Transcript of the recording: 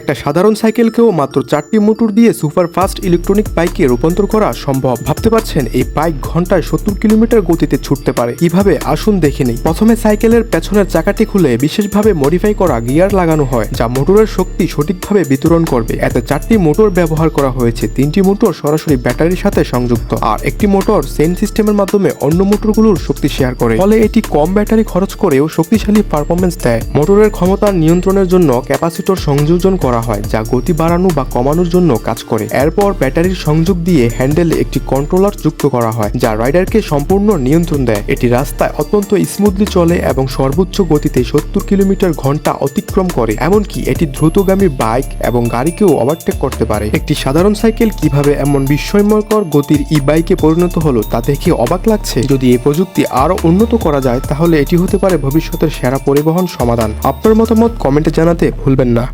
একটা সাধারণ সাইকেলকেও মাত্র চারটি মোটর দিয়ে সুপার ফাস্ট ইলেকট্রনিক বাইকে রূপান্তর করা সম্ভব। ভাবতে পারছেন, এই বাইক ঘন্টায় সত্তর কিলোমিটার গতিতে ছুটতে পারে। কীভাবে? আসুন দেখে নেই। প্রথমে সাইকেলের পেছনের চাকাটি খুলে বিশেষভাবে মডিফাই করা গিয়ার লাগানো হয়, যা মোটরের শক্তি সঠিকভাবে বিতরণ করবে। এতে চারটি মোটর ব্যবহার করা হয়েছে। তিনটি মোটর সরাসরি ব্যাটারির সাথে সংযুক্ত। আর একটি মোটর সেন সিস্টেমের মাধ্যমে অন্য মোটরগুলোর শক্তি শেয়ার করে। ফলে এটি কম ব্যাটারি খরচ করেও শক্তিশালী পারফরমেন্স দেয়। মোটরের ক্ষমতা নিয়ন্ত্রণের জন্য ক্যাপাসিটর সংযোজন করা হয়, যা গতি বাড়ানো বা কমানোর জন্য কাজ করে। এরপর ব্যাটারির সংযোগ দিয়ে হ্যান্ডেলে একটি কন্ট্রোলার যুক্ত করা হয়, যা রাইডারকে সম্পূর্ণ নিয়ন্ত্রণ দেয়। এটি রাস্তায় অত্যন্ত স্মুথলি চলে এবং সর্বোচ্চ গতিতে সত্তর কিলোমিটার ঘণ্টা অতিক্রম করে। এমনকি এটি দ্রুতগামী বাইক এবং গাড়িকেও ওভারটেক করতে পারে। একটি সাধারণ সাইকেল কীভাবে এমন বিস্ময়কর গতির ই বাইকে পরিণত হলো, তা দেখে অবাক লাগছে। যদি এই প্রযুক্তি আরও উন্নত করা যায়, তাহলে এটি হতে পারে ভবিষ্যতের সেরা পরিবহন সমাধান। আপনার মতামত কমেন্টে জানাতে ভুলবেন না।